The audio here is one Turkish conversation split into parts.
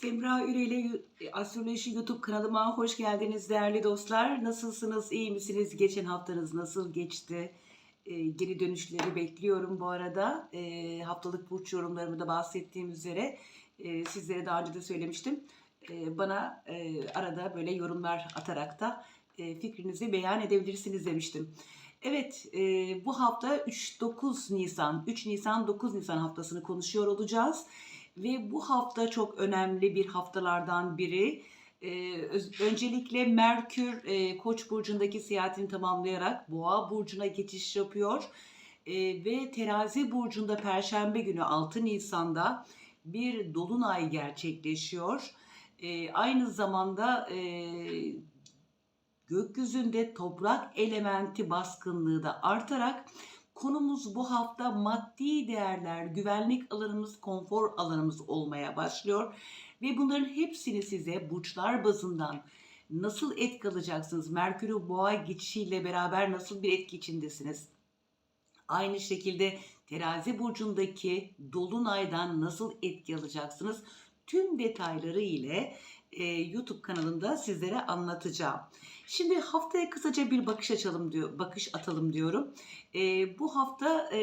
Semra Üreli Astroloji YouTube kanalıma hoş geldiniz değerli dostlar. Nasılsınız, iyi misiniz? Geçen haftanız nasıl geçti? Ee, geri dönüşleri bekliyorum bu arada. Ee, haftalık burç yorumlarımı da bahsettiğim üzere e, sizlere daha önce de söylemiştim. Ee, bana e, arada böyle yorumlar atarak da e, fikrinizi beyan edebilirsiniz demiştim. Evet, e, bu hafta 3-9 Nisan, 3 Nisan 9 Nisan haftasını konuşuyor olacağız. Ve bu hafta çok önemli bir haftalardan biri. Ee, öncelikle Merkür e, Koç burcundaki seyahatini tamamlayarak Boğa burcuna geçiş yapıyor. Ee, ve Terazi burcunda Perşembe günü 6 Nisan'da bir dolunay gerçekleşiyor. Ee, aynı zamanda e, gökyüzünde toprak elementi baskınlığı da artarak konumuz bu hafta maddi değerler, güvenlik alanımız, konfor alanımız olmaya başlıyor. Ve bunların hepsini size burçlar bazından nasıl etki alacaksınız? Merkür'ü boğa geçişiyle beraber nasıl bir etki içindesiniz? Aynı şekilde terazi burcundaki dolunaydan nasıl etki alacaksınız? Tüm detayları ile e, YouTube kanalında sizlere anlatacağım. Şimdi haftaya kısaca bir bakış açalım diyor, bakış atalım diyorum. E, bu hafta e,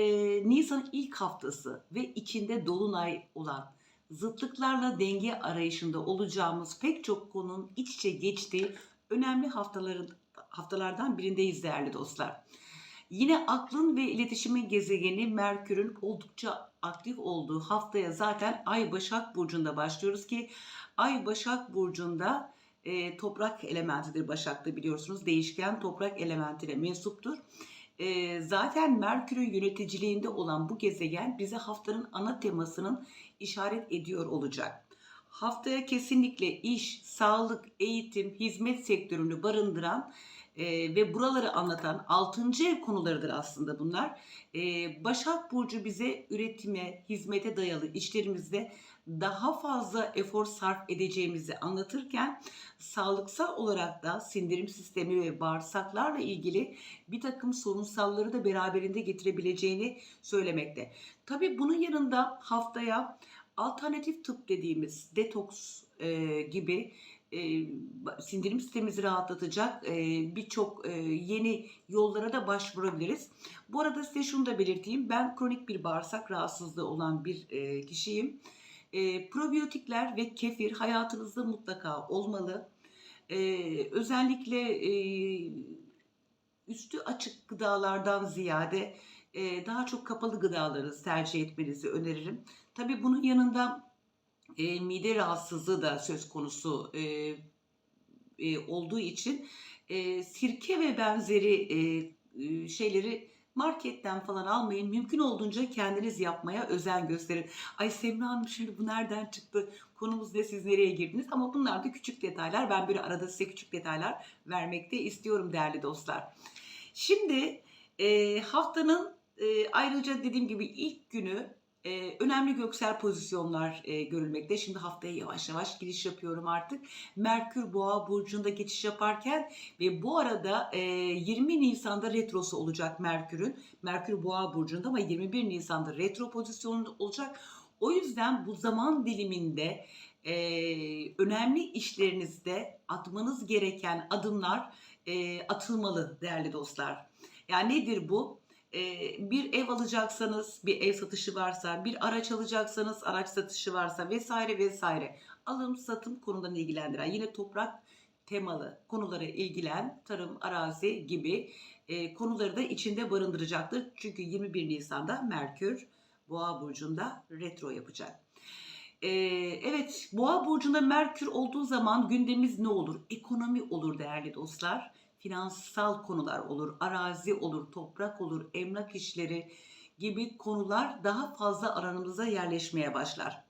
Nisan'ın ilk haftası ve içinde dolunay olan zıtlıklarla denge arayışında olacağımız pek çok konunun iç içe geçtiği önemli haftaların haftalardan birindeyiz değerli dostlar. Yine aklın ve iletişimin gezegeni Merkür'ün oldukça aktif olduğu haftaya zaten Ay Başak Burcu'nda başlıyoruz ki Ay Başak Burcu'nda e, toprak elementidir Başak'ta biliyorsunuz. Değişken toprak elementine mensuptur. E, zaten Merkür'ün yöneticiliğinde olan bu gezegen bize haftanın ana temasının işaret ediyor olacak. Haftaya kesinlikle iş, sağlık, eğitim, hizmet sektörünü barındıran e, ve buraları anlatan 6. ev konularıdır aslında bunlar. E, Başak Burcu bize üretime, hizmete dayalı işlerimizde daha fazla efor sarf edeceğimizi anlatırken sağlıksal olarak da sindirim sistemi ve bağırsaklarla ilgili bir takım sorunsalları da beraberinde getirebileceğini söylemekte. Tabii bunun yanında haftaya alternatif tıp dediğimiz detoks e, gibi e, sindirim sistemimizi rahatlatacak e, birçok e, yeni yollara da başvurabiliriz. Bu arada size şunu da belirteyim. Ben kronik bir bağırsak rahatsızlığı olan bir e, kişiyim. Probiyotikler ve kefir hayatınızda mutlaka olmalı. Özellikle üstü açık gıdalardan ziyade daha çok kapalı gıdaları tercih etmenizi öneririm. Tabii bunun yanında e, mide rahatsızlığı da söz konusu e, e, olduğu için e, sirke ve benzeri e, e, şeyleri marketten falan almayın. Mümkün olduğunca kendiniz yapmaya özen gösterin. Ay Semra Hanım şimdi bu nereden çıktı? Konumuz ne siz nereye girdiniz? Ama bunlar da küçük detaylar. Ben böyle arada size küçük detaylar vermekte istiyorum değerli dostlar. Şimdi e, haftanın e, ayrıca dediğim gibi ilk günü e, önemli göksel pozisyonlar e, görülmekte. Şimdi haftaya yavaş yavaş giriş yapıyorum artık. Merkür Boğa burcunda geçiş yaparken ve bu arada e, 20 Nisan'da retrosu olacak Merkür'ün. Merkür Boğa burcunda ama 21 Nisan'da retro pozisyonunda olacak. O yüzden bu zaman diliminde e, önemli işlerinizde atmanız gereken adımlar e, atılmalı değerli dostlar. Yani nedir bu? Ee, bir ev alacaksanız, bir ev satışı varsa, bir araç alacaksanız araç satışı varsa vesaire vesaire. Alım satım konularını ilgilendiren yine toprak temalı konulara ilgilen tarım, arazi gibi e, konuları da içinde barındıracaktır. Çünkü 21 Nisan'da Merkür Boğa burcunda retro yapacak. Ee, evet, Boğa burcunda Merkür olduğu zaman gündemimiz ne olur? Ekonomi olur değerli dostlar finansal konular olur, arazi olur, toprak olur, emlak işleri gibi konular daha fazla aranımıza yerleşmeye başlar.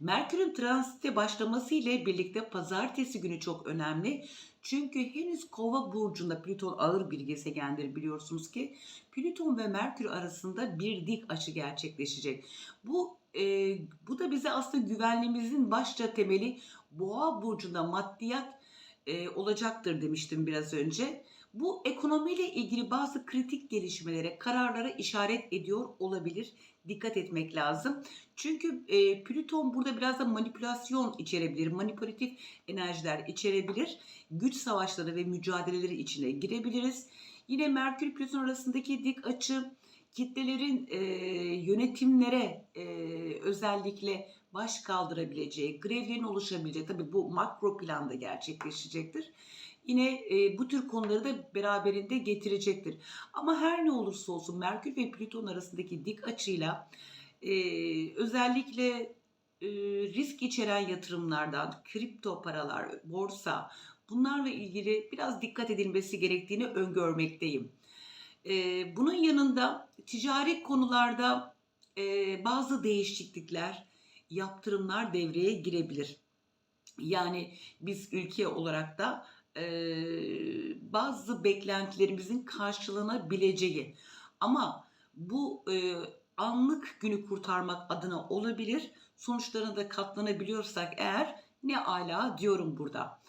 Merkür'ün transite başlaması ile birlikte pazartesi günü çok önemli. Çünkü henüz kova burcunda Plüton ağır bir gezegendir biliyorsunuz ki. Plüton ve Merkür arasında bir dik açı gerçekleşecek. Bu e, bu da bize aslında güvenliğimizin başta temeli Boğa burcunda maddiyat e, olacaktır demiştim biraz önce. Bu ekonomiyle ilgili bazı kritik gelişmelere, kararlara işaret ediyor olabilir. Dikkat etmek lazım. Çünkü e, Plüton burada biraz da manipülasyon içerebilir, manipülatif enerjiler içerebilir. Güç savaşları ve mücadeleleri içine girebiliriz. Yine Merkür Plüton arasındaki dik açı kitlelerin e, yönetimlere e, özellikle baş kaldırabileceği, grevlerin oluşabileceği, tabii bu makro planda gerçekleşecektir. Yine e, bu tür konuları da beraberinde getirecektir. Ama her ne olursa olsun Merkür ve Plüton arasındaki dik açıyla e, özellikle e, risk içeren yatırımlardan, kripto paralar, borsa bunlarla ilgili biraz dikkat edilmesi gerektiğini öngörmekteyim. E, bunun yanında ticari konularda e, bazı değişiklikler, yaptırımlar devreye girebilir. Yani biz ülke olarak da e, bazı beklentilerimizin karşılanabileceği ama bu e, anlık günü kurtarmak adına olabilir. Sonuçlarına da katlanabiliyorsak eğer ne ala diyorum burada.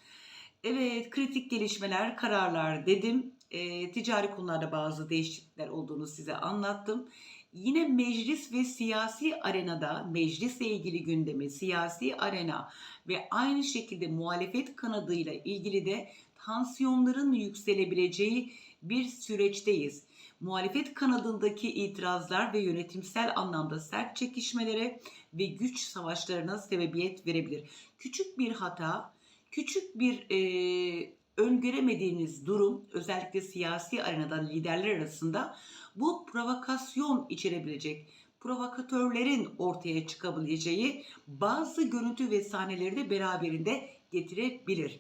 Evet kritik gelişmeler, kararlar dedim. E, ticari konularda bazı değişiklikler olduğunu size anlattım. Yine meclis ve siyasi arenada, meclisle ilgili gündemi, siyasi arena ve aynı şekilde muhalefet kanadıyla ilgili de tansiyonların yükselebileceği bir süreçteyiz. Muhalefet kanadındaki itirazlar ve yönetimsel anlamda sert çekişmelere ve güç savaşlarına sebebiyet verebilir. Küçük bir hata, küçük bir e, öngöremediğiniz durum özellikle siyasi arenada liderler arasında bu provokasyon içerebilecek provokatörlerin ortaya çıkabileceği bazı görüntü ve sahneleri de beraberinde getirebilir.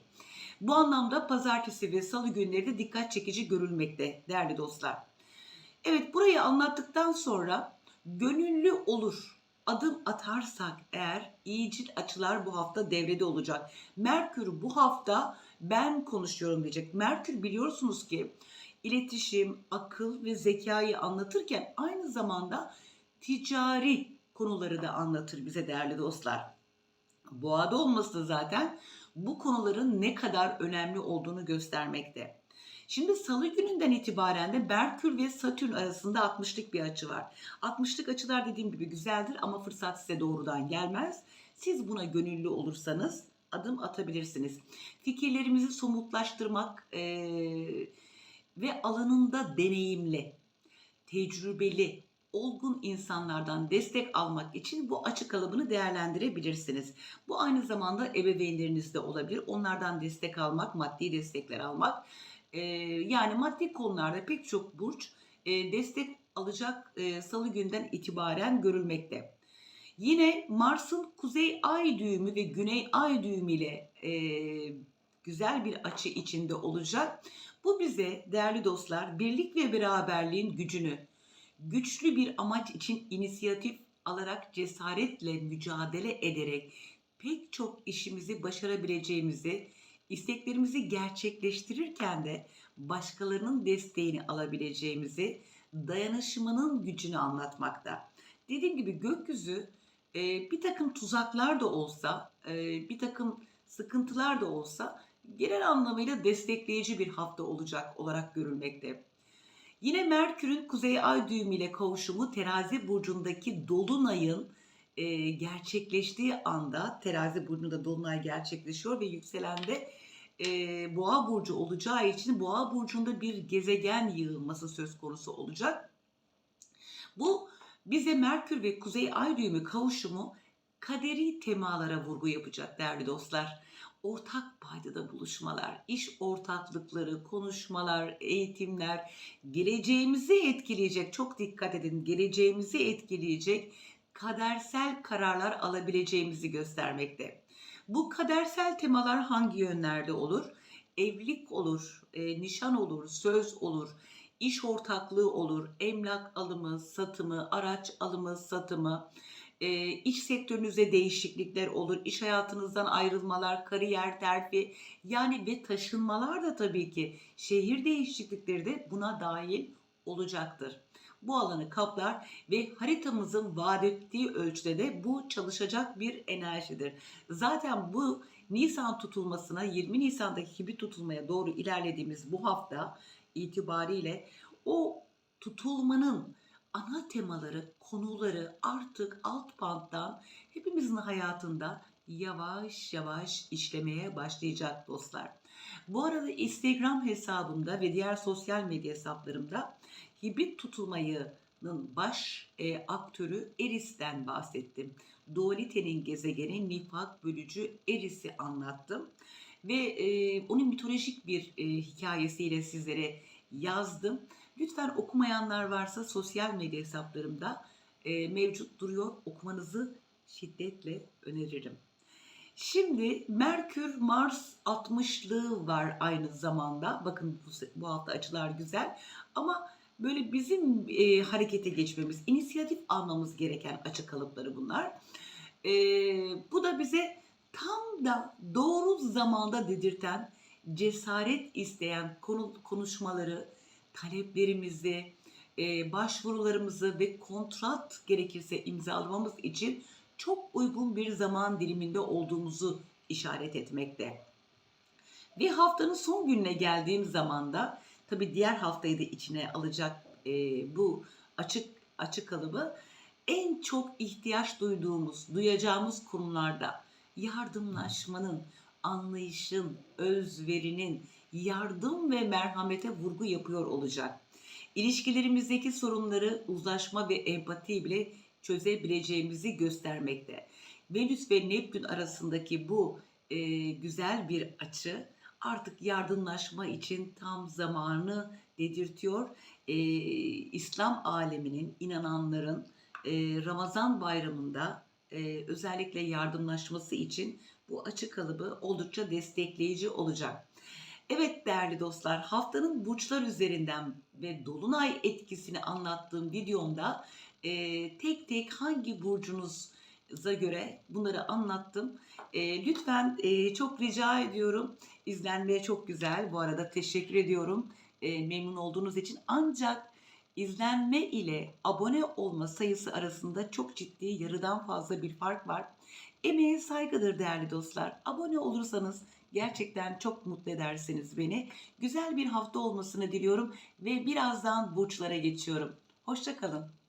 Bu anlamda pazartesi ve salı günleri de dikkat çekici görülmekte değerli dostlar. Evet burayı anlattıktan sonra gönüllü olur adım atarsak eğer iyicil açılar bu hafta devrede olacak. Merkür bu hafta ben konuşuyorum diyecek. Merkür biliyorsunuz ki iletişim, akıl ve zekayı anlatırken aynı zamanda ticari konuları da anlatır bize değerli dostlar. Boğada olması da zaten bu konuların ne kadar önemli olduğunu göstermekte. Şimdi salı gününden itibaren de Merkür ve Satürn arasında 60'lık bir açı var. 60'lık açılar dediğim gibi güzeldir ama fırsat size doğrudan gelmez. Siz buna gönüllü olursanız adım atabilirsiniz. Fikirlerimizi somutlaştırmak e, ve alanında deneyimli, tecrübeli, olgun insanlardan destek almak için bu açık kalıbını değerlendirebilirsiniz. Bu aynı zamanda ebeveynlerinizde olabilir. Onlardan destek almak, maddi destekler almak. Ee, yani maddi konularda pek çok burç e, destek alacak e, salı günden itibaren görülmekte. Yine Mars'ın kuzey ay düğümü ve güney ay düğümü ile e, güzel bir açı içinde olacak. Bu bize değerli dostlar birlik ve beraberliğin gücünü, güçlü bir amaç için inisiyatif alarak cesaretle mücadele ederek pek çok işimizi başarabileceğimizi, isteklerimizi gerçekleştirirken de başkalarının desteğini alabileceğimizi, dayanışmanın gücünü anlatmakta. Dediğim gibi gökyüzü e, bir takım tuzaklar da olsa, e, bir takım sıkıntılar da olsa genel anlamıyla destekleyici bir hafta olacak olarak görülmekte. Yine Merkür'ün Kuzey Ay düğümü ile kavuşumu terazi burcundaki dolunayın e, gerçekleştiği anda terazi burcunda dolunay gerçekleşiyor ve yükselende e, boğa burcu olacağı için boğa burcunda bir gezegen yığılması söz konusu olacak. Bu bize Merkür ve Kuzey Ay düğümü kavuşumu kaderi temalara vurgu yapacak değerli dostlar ortak paydada buluşmalar, iş ortaklıkları, konuşmalar, eğitimler geleceğimizi etkileyecek, çok dikkat edin, geleceğimizi etkileyecek kadersel kararlar alabileceğimizi göstermekte. Bu kadersel temalar hangi yönlerde olur? Evlilik olur, e, nişan olur, söz olur, iş ortaklığı olur, emlak alımı, satımı, araç alımı, satımı, e, iş sektörünüzde değişiklikler olur, iş hayatınızdan ayrılmalar, kariyer terfi yani ve taşınmalar da tabii ki şehir değişiklikleri de buna dahil olacaktır. Bu alanı kaplar ve haritamızın vaat ettiği ölçüde de bu çalışacak bir enerjidir. Zaten bu Nisan tutulmasına 20 Nisan'daki gibi tutulmaya doğru ilerlediğimiz bu hafta itibariyle o tutulmanın ana temaları, konuları artık alt banttan hepimizin hayatında yavaş yavaş işlemeye başlayacak dostlar. Bu arada Instagram hesabımda ve diğer sosyal medya hesaplarımda hibrit tutulmayının baş e, aktörü Eris'ten bahsettim. Dualitenin gezegeni nifak bölücü Eris'i anlattım. Ve e, onun mitolojik bir e, hikayesiyle sizlere yazdım. Lütfen okumayanlar varsa sosyal medya hesaplarımda e, mevcut duruyor. Okumanızı şiddetle öneririm. Şimdi Merkür Mars 60'lığı var aynı zamanda. Bakın bu, bu hafta açılar güzel. Ama böyle bizim e, harekete geçmemiz, inisiyatif almamız gereken açı kalıpları bunlar. E, bu da bize tam da doğru zamanda dedirten, cesaret isteyen konu, konuşmaları, taleplerimizi, e, başvurularımızı ve kontrat gerekirse imzalamamız için çok uygun bir zaman diliminde olduğumuzu işaret etmekte. Ve haftanın son gününe geldiğim zaman da tabii diğer haftayı da içine alacak e, bu açık açık kalıbı en çok ihtiyaç duyduğumuz, duyacağımız konularda yardımlaşmanın, anlayışın, özverinin, yardım ve merhamete vurgu yapıyor olacak. İlişkilerimizdeki sorunları uzlaşma ve empati bile çözebileceğimizi göstermekte. Venüs ve Neptün arasındaki bu e, güzel bir açı artık yardımlaşma için tam zamanı dedirtiyor. E, İslam aleminin, inananların e, Ramazan bayramında e, özellikle yardımlaşması için bu açı kalıbı oldukça destekleyici olacak. Evet değerli dostlar haftanın burçlar üzerinden ve dolunay etkisini anlattığım videomda e, tek tek hangi burcunuza göre bunları anlattım. E, lütfen e, çok rica ediyorum. İzlenmeye çok güzel. Bu arada teşekkür ediyorum. E, memnun olduğunuz için. Ancak izlenme ile abone olma sayısı arasında çok ciddi yarıdan fazla bir fark var. Emeğe saygıdır değerli dostlar. Abone olursanız gerçekten çok mutlu edersiniz beni. Güzel bir hafta olmasını diliyorum ve birazdan burçlara geçiyorum. Hoşçakalın.